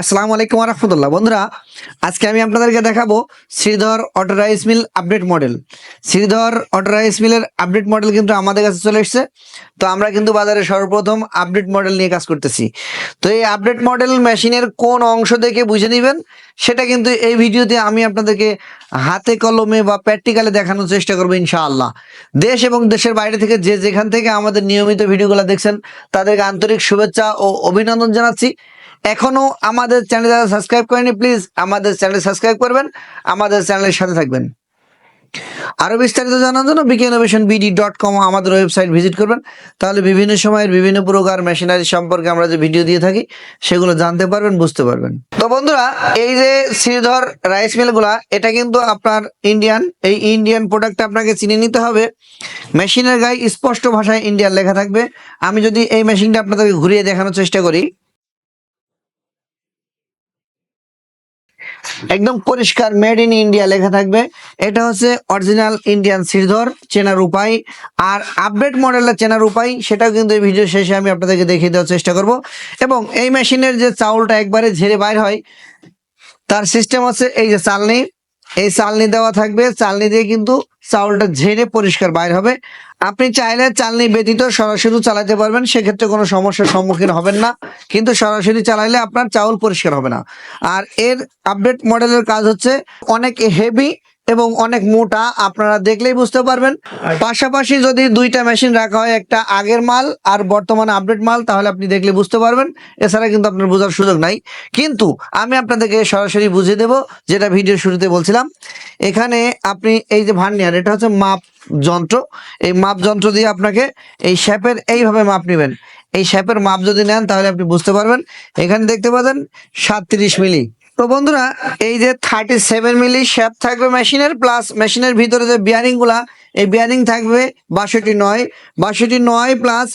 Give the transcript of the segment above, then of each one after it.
আসসালামু আলাইকুম রহমতুল্লাহ বন্ধুরা, আজকে আমি আপনাদেরকে দেখাবো Sridhar auto rice mill update model. Sridhar auto rice মিলের আপডেট মডেল কিন্তু আমাদের কাছে চলে এসেছে। তো আমরা কিন্তু বাজারে সর্বপ্রথম আপডেট মডেল নিয়ে কাজ করতেছি। তো এই আপডেট মডেল মেশিনের কোন অংশ দেখে বুঝে নেবেন, সেটা কিন্তু এই ভিডিওতে আমি আপনাদেরকে হাতে কলমে বা প্র্যাকটিক্যালে দেখানোর চেষ্টা করব ইনশাআল্লাহ। দেশ এবং দেশের বাইরে থেকে যে যেখান থেকে আমাদের নিয়মিত ভিডিওগুলো দেখছেন, তাদেরকে আন্তরিক শুভেচ্ছা ও অভিনন্দন জানাচ্ছি। এখনও আমাদের চ্যানেল যারা সাবস্ক্রাইব করেনি প্লিজ আমাদের চ্যানেল সাবস্ক্রাইব করবেন, আমাদের চ্যানেলের সাথে থাকবেন। আরও বিস্তারিত জানার জন্য বিকে বিডি ডট কম আমাদের ওয়েবসাইট ভিজিট করবেন। তাহলে বিভিন্ন সময়ের বিভিন্ন প্রকার মেশিনারি সম্পর্কে আমরা যে ভিডিও দিয়ে থাকি, সেগুলো জানতে পারবেন, বুঝতে পারবেন। তো বন্ধুরা, এই যে শ্রীধর রাইস মিলগুলা এটা কিন্তু আপনার ইন্ডিয়ান এই ইন্ডিয়ান প্রোডাক্ট আপনাকে চিনে নিতে হবে। মেশিনের গায়ে স্পষ্ট ভাষায় ইন্ডিয়ান লেখা থাকবে। আমি যদি এই মেশিনটা আপনাদেরকে ঘুরিয়ে দেখানোর চেষ্টা করি একদম পরিষ্কার মেড ইন ইন্ডিয়া লেখা থাকবে। এটা হচ্ছে অরিজিনাল ইন্ডিয়ান শ্রীধর চেনার উপায় আর আপডেট মডেলের চেনার উপায় সেটাও কিন্তু এই ভিডিও শেষে আমি আপনাদেরকে দেখিয়ে দেওয়ার চেষ্টা করব। এবং এই মেশিনের যে চাউলটা একবারে ঝেড়ে বাইর হয়, তার সিস্টেম হচ্ছে এই যে চালনি। এই চালনি দেওয়া থাকবে। চালনি দিয়ে কিন্তু চাউলটা ঝেড়ে পরিষ্কার বাইর হবে। আপনি চাইলে চালনি ব্যতীত সরাসরি চালাতে পারবেন, সেক্ষেত্রে কোনো সমস্যার সম্মুখীন হবেন না। কিন্তু সরাসরি চালাইলে আপনার চাউল পরিষ্কার হবে না। আর এর আপডেট মডেলের কাজ হচ্ছে, অনেক হেভি এবং অনেক মোটা আপনারা দেখলেই বুঝতে পারবেন। পাশাপাশি যদি দুইটা মেশিন রাখা হয় একটা আগের মাল আর বর্তমানে আপডেট মাল তাহলে আপনি দেখলে বুঝতে পারবেন। এছাড়া কিন্তু আপনার বোঝার সুযোগ নাই। কিন্তু আমি আপনাদেরকে সরাসরি বুঝিয়ে দেব যেটা ভিডিও শুরুতে বলছিলাম। এখানে আপনি এই যে ভার্নিয়ার এটা হচ্ছে মাপ যন্ত্র। এই মাপ যন্ত্র দিয়ে আপনাকে এই শ্যাপের এইভাবে মাপ নেবেন। এই শ্যাপের মাপ যদি নেন তাহলে আপনি বুঝতে পারবেন। এখানে দেখতে পাবেন সাতত্রিশ মিলি। তো বন্ধুরা, এই যে থার্টি সেভেন মিলি শ্যাপ থাকবে মেশিনের প্লাস মেশিনের ভিতরে যে বিয়ারিংগুলা এই বিয়ারিং থাকবে বাষট্টি নয়। বাষট্টি নয় plus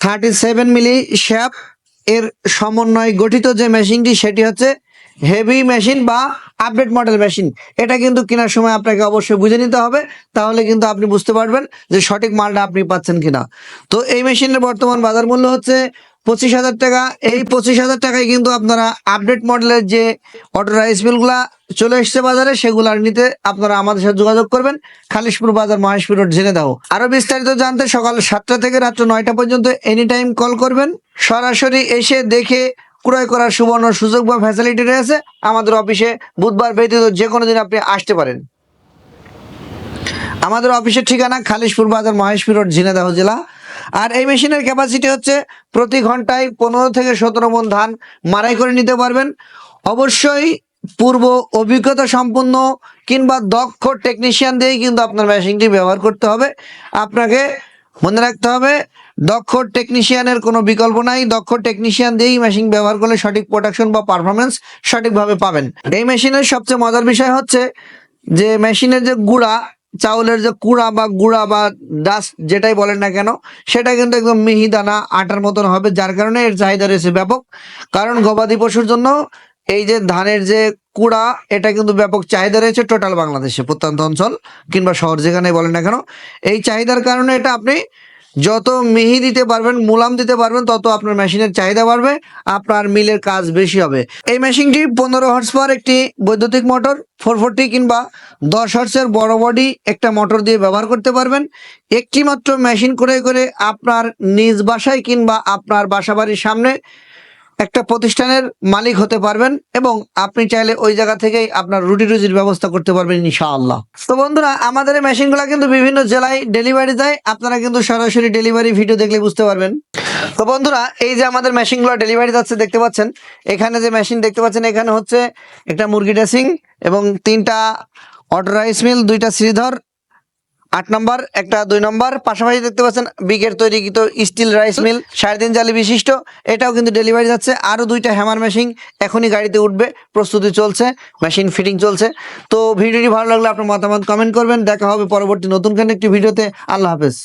thirty seven milli shaft এর সমন্বয় গঠিত যে মেশিনটি সেটি হচ্ছে হেভি মেশিন বা আপডেট মডেল মেশিন এটা কিন্তু কেনার সময় আপনাকে অবশ্যই বুঝে নিতে হবে, তাহলে কিন্তু আপনি বুঝতে পারবেন যে সঠিক মালটা আপনি পাচ্ছেন কিনা। তো এই মেশিনের বর্তমান বাজার মূল্য হচ্ছে পঁচিশ হাজার টাকা। এই পঁচিশ হাজার টাকায় কিন্তু আপনারা আপডেট মডেলের যে অটো রাইস মিলগুলা চলে এসছে বাজারে সেগুলার নিতে আপনারা আমাদের সাথে যোগাযোগ করবেন। খালিশপুর বাজার মহেশপুর রোড জেনে দাও। আরও বিস্তারিত জানতে সকাল সাতটা থেকে রাত্র নয়টা পর্যন্ত এনি টাইম কল করবেন। সরাসরি এসে দেখে ক্রয় করার সুবর্ণ সুযোগ বা ফ্যাসিলিটি রয়েছে আমাদের অফিসে বুধবার ব্যতীত যে কোনো দিন আপনি আসতে পারেন। আমাদের অফিসের ঠিকানা খালিশপুর বাজার মহেশপুর রোড ঝিনাইদহ জেলা। আর এই মেশিনের ক্যাপাসিটি হচ্ছে প্রতি ঘন্টায় পনেরো থেকে সতেরো মন ধান মারাই করে নিতে পারবেন। অবশ্যই পূর্ব অভিজ্ঞতা সম্পন্ন কিংবা দক্ষ টেকনিশিয়ান দিয়েই কিন্তু আপনার মেশিনটি ব্যবহার করতে হবে। আপনাকে মনে রাখতে হবে, দক্ষ টেকনিশিয়ানের কোনো বিকল্প নাই। দক্ষ টেকনিশিয়ান দিয়েই মেশিন ব্যবহার করলে সঠিক প্রোডাকশন বা পারফরমেন্স সঠিকভাবে পাবেন। এই মেশিনের সবচেয়ে মজার বিষয় হচ্ছে যে মেশিনের যে গুঁড়া চাউলের যে কুড়া বা গুঁড়া বা ডাস্ট যেটাই বলেন না কেন, সেটা কিন্তু একদম মিহিদানা আটার মতন হবে, যার কারণে এর চাহিদা রয়েছে ব্যাপক। কারণ গবাদি পশুর জন্য এই যে ধানের যে কুড়া, এটা কিন্তু ব্যাপক চাহিদা রয়েছে টোটাল বাংলাদেশে, প্রত্যন্ত অঞ্চল কিংবা শহর যেখানে বলেন না কেন। এই চাহিদার কারণে এটা আপনি যত মিহি দিতে পারবেন, মুলাম দিতে পারবেন, তত আপনার মেশিনের চাহিদা বাড়বে, আপনার মিলের কাজ বেশি হবে। এই মেশিনটি পনেরো হর্স পাওয়ার একটি বৈদ্যুতিক মোটর ফোর ফোরটি কিংবা দশ হর্সের বড় বডি একটা মোটর দিয়ে ব্যবহার করতে পারবেন। একটি মাত্র মেশিন করে করে আপনার নিজ বাসায় কিংবা আপনার বাসাবাড়ির সামনে একটা প্রতিষ্ঠানের মালিক হতে পারবেন এবং আপনি চাইলে ওই জায়গা থেকেই আপনার রুটি রুজির ব্যবস্থা করতে পারবেন ইনশাআল্লাহ। তো বন্ধুরা, আমাদের এই মেশিনগুলো কিন্তু বিভিন্ন জেলায় ডেলিভারি দেয়। আপনারা কিন্তু সরাসরি ডেলিভারি ভিডিও দেখলে বুঝতে পারবেন। তো বন্ধুরা, এই যে আমাদের মেশিনগুলো ডেলিভারি যাচ্ছে, দেখতে পাচ্ছেন? এখানে যে মেশিন দেখতে পাচ্ছেন, এখানে হচ্ছে একটা মুরগি ড্রেসিং এবং তিনটা অটো রাইস মিল, দুইটা শ্রীধর আট নম্বর, একটা দুই নম্বর, পাশাপাশি দেখতে পাচ্ছেন বিগের তৈরিকৃত স্টিল রাইস মিল সাড়ে তিন জালি বিশিষ্ট, এটাও কিন্তু ডেলিভারি যাচ্ছে আরও দুইটা হ্যামার মেশিন এখনই গাড়িতে উঠবে, প্রস্তুতি চলছে মেশিন ফিটিং চলছে। তো ভিডিওটি ভালো লাগলে আপনার মতামত কমেন্ট করবেন, দেখা হবে পরবর্তী নতুন কোনো একটি ভিডিওতে আল্লাহ হাফেজ।